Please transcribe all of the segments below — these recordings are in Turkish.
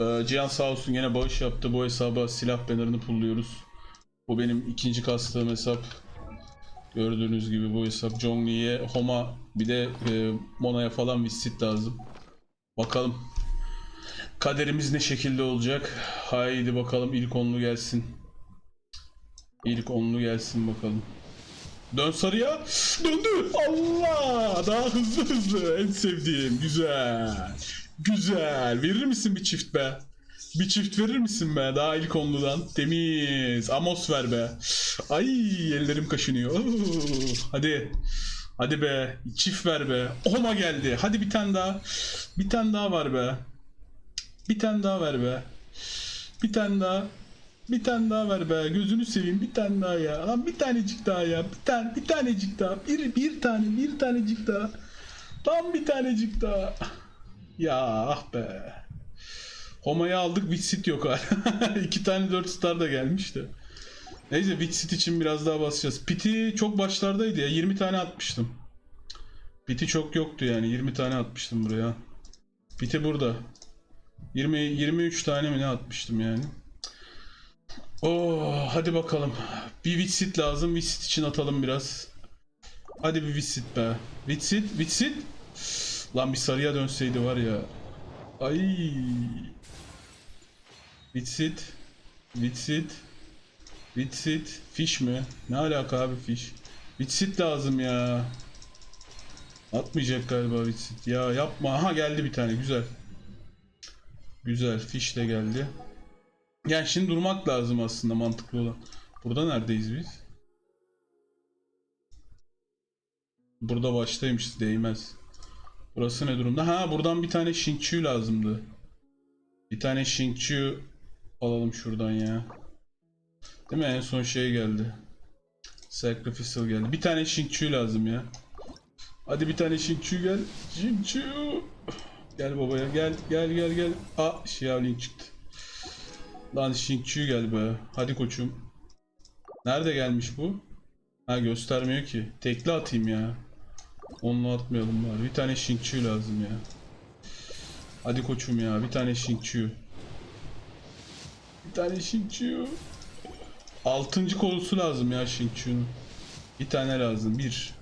Ee, Cihan sağ olsun yine bağış yaptı. Bu hesaba silah bannerını pulluyoruz. Bu benim ikinci kastığım hesap. Gördüğünüz gibi bu hesap Zhongli'ye, Homa bir de e, Mona'ya falan visit lazım. Bakalım. Kaderimiz ne şekilde olacak? Haydi bakalım ilk onlu gelsin. İlk onlu gelsin bakalım. Dön sarıya. Döndü. Allah! Daha hızlı hızlı. En sevdiğim. Güzel. Güzel. Verir misin bir çift be? Bir çift verir misin be? Daha ilk onludan. Temiz. Amos ver be. Ay ellerim kaşınıyor. Oo, Hadi. Hadi be. Çift ver be. Homa geldi. Hadi bir tane daha. Bir tane daha var be. Bir tane daha ver be. Bir tane daha. Bir tane daha ver be. Gözünü seveyim. Bir tane daha ya. Lan bir tanecik daha ya. Bir tane bir tanecik daha. Bir bir tane bir tanecik daha. Tam bir tanecik daha. Ya ah be. Homa'yı aldık. Witsit yok hala. İki tane 4 star da gelmişti. Neyse Witsit için biraz daha basacağız. Piti çok başlardaydı ya. 20 tane atmıştım. Piti çok yoktu yani. 20 tane atmıştım buraya. Piti burada. 20 23 tane mi ne atmıştım yani. Oo, hadi bakalım. Bir Witsit lazım. Witsit için atalım biraz. Hadi bir Witsit be. Witsit, Witsit. Lan bir sarıya dönseydi var ya. Ay. Witsit. Witsit. Witsit. Fish mi? Ne alaka abi fish? Witsit lazım ya. Atmayacak galiba Witsit. Ya yapma. Aha geldi bir tane. Güzel. Güzel. Fish de geldi. Yani şimdi durmak lazım aslında mantıklı olan. Burada neredeyiz biz? Burada baştaymışız değmez. Burası ne durumda? Ha buradan bir tane Shinkchu lazımdı. Bir tane Shinkchu alalım şuradan ya. Değil mi? En son şey geldi. Sacrificial geldi. Bir tane Shinkchu lazım ya. Hadi bir tane Shinkchu gel. Shinkchu. Gel babaya gel gel gel gel. Aa Xiaoling çıktı. Lan Shinkchu gel be. Hadi koçum. Nerede gelmiş bu? Ha göstermiyor ki. Tekli atayım ya. Onunla atmayalım bari. Bir tane Shinkchu lazım ya. Hadi koçum ya. Bir tane Shinkchu. Bir tane Shinkchu. Altıncı kolusu lazım ya Shinkchu'nun. Bir tane lazım. Bir.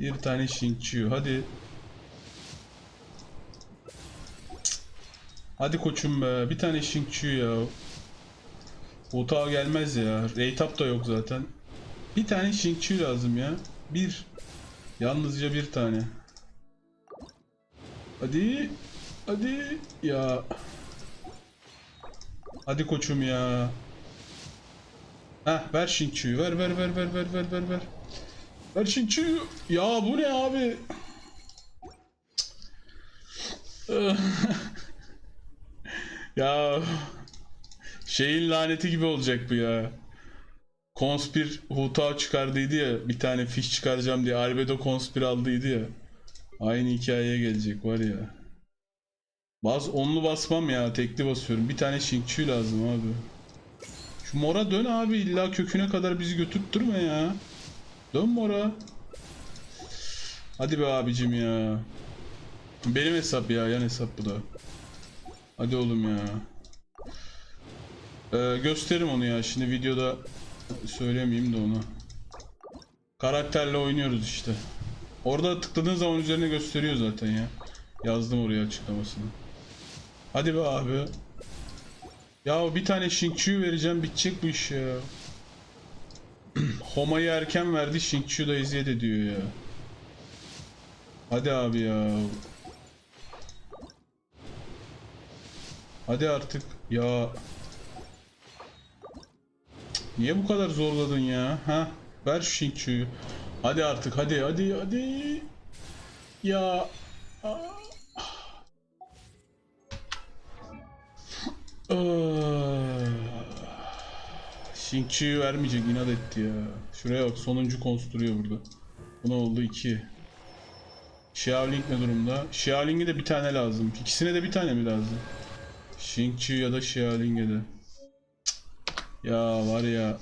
Bir tane Shinkchu. Hadi. Hadi koçum be. Bir tane Shinkchu ya. Ota gelmez ya. Reytap da yok zaten. Bir tane Shinkchu lazım ya. Bir. Yalnızca bir tane. Hadi. Hadi. Ya. Hadi koçum ya. Heh ver Shinkchu'yu. Ver ver ver ver ver ver ver ver. Ver Shinkchu'yu. Ya bu ne abi? ya şeyin laneti gibi olacak bu ya. Konspir Huta çıkardıydı ya bir tane fiş çıkaracağım diye Albedo Konspir aldıydı ya. Aynı hikayeye gelecek var ya. Bas onlu basmam ya tekli basıyorum. Bir tane Shinkchu lazım abi. Şu mora dön abi illa köküne kadar bizi götürttürme ya. Dön mora. Hadi be abicim ya. Benim hesap ya yan hesap bu da. Hadi oğlum ya. Ee, gösteririm onu ya şimdi videoda söylemeyeyim de onu. Karakterle oynuyoruz işte. Orada tıkladığın zaman üzerine gösteriyor zaten ya. Yazdım oraya açıklamasını. Hadi be abi. Ya bir tane Shinkchu'yu vereceğim bitecek bu iş ya. Homa'yı erken verdi Shinkchu da eziyet ediyor ya. Hadi abi ya. Hadi artık ya. Niye bu kadar zorladın ya? Ha? Ver şu Shinkchu'yu. Hadi artık hadi hadi hadi. Ya. Ah. Ah. Shinkchu'yu vermeyecek inat etti ya. Şuraya bak sonuncu konstruyor burada. Buna oldu 2. Xiaoling ne durumda? Xiaoling'e de bir tane lazım. İkisine de bir tane mi lazım? Shinkchu ya da Xiaoling'e de. Ya var ya.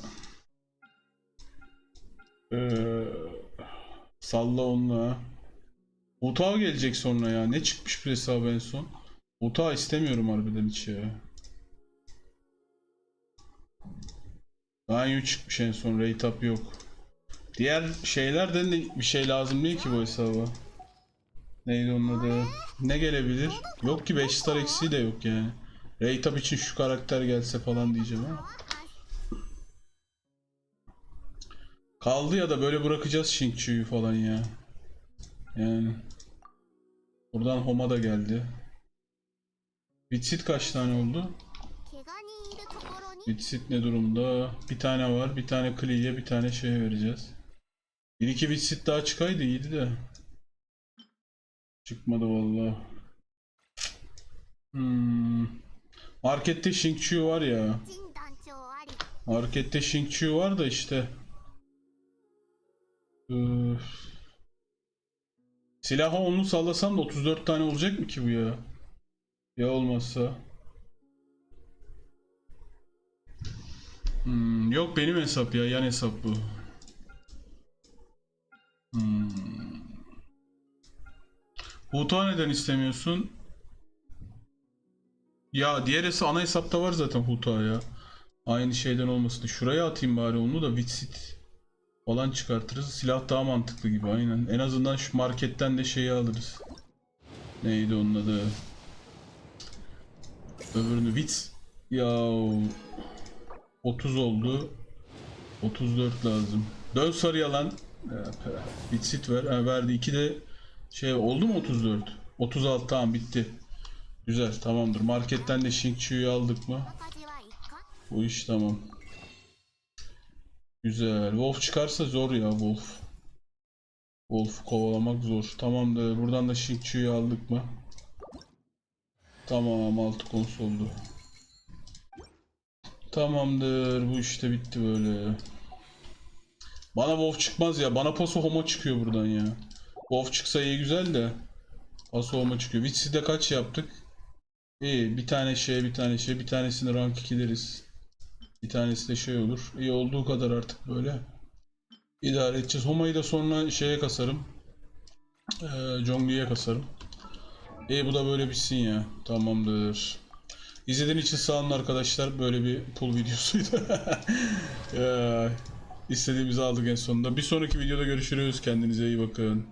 Ee, salla onunla. Otağa gelecek sonra ya. Ne çıkmış bu hesabı en son? Uta istemiyorum harbiden hiç ya. Banyo çıkmış en son. Rate up yok. Diğer şeylerden de bir şey lazım değil ki bu hesaba. Neydi onun adı? Ne gelebilir? Yok ki 5 star eksiği de yok yani. Rate up için şu karakter gelse falan diyeceğim ama. Kaldı ya da böyle bırakacağız Shinkçu'yu falan ya. Yani. Buradan Homa da geldi. Bitsit kaç tane oldu? Bitsit ne durumda? Bir tane var. Bir tane Klee'ye bir tane şey vereceğiz. Bir iki bitsit daha çıkaydı iyiydi de. Çıkmadı vallahi. Hmm. Markette Shinkçu var ya. Markette Shinkçu var da işte. Üf. Silahı onlu sallasam da 34 tane olacak mı ki bu ya? Ya olmazsa? Hmm, yok benim hesap ya yan hesap bu. Hmm. Neden istemiyorsun? Ya diğer hesap ana hesapta var zaten Huta ya. Aynı şeyden olmasın. Şuraya atayım bari onu da Vitsit falan çıkartırız. Silah daha mantıklı gibi aynen. En azından şu marketten de şeyi alırız. Neydi onun adı? Öbürünü bit. Ya 30 oldu. 34 lazım. Dön sarıya lan. Bitsit ver. Yani verdi 2 de şey oldu mu 34? 36 tamam bitti. Güzel tamamdır. Marketten de Shinkchu'yu aldık mı? Bu iş tamam. Güzel. Wolf çıkarsa zor ya Wolf. Wolf kovalamak zor. Tamamdır. Buradan da Shinkchu'yu aldık mı? Tamam. Altı konsoldu. Tamamdır. Bu işte bitti böyle. Bana Wolf çıkmaz ya. Bana Paso Homo çıkıyor buradan ya. Wolf çıksa iyi güzel de. Paso Homo çıkıyor. Witsi'de kaç yaptık? İyi. Bir tane şey, bir tane şey. Bir tanesini rank 2'leriz. Bir tanesi de şey olur. İyi olduğu kadar artık böyle. İdare edeceğiz. Homa'yı da sonra şeye kasarım. Ee, Zhongli'ye kasarım. İyi bu da böyle bitsin ya. Tamamdır. İzlediğiniz için sağ olun arkadaşlar. Böyle bir pull videosuydu. Ee, istediğimizi aldık en sonunda. Bir sonraki videoda görüşürüz. Kendinize iyi bakın.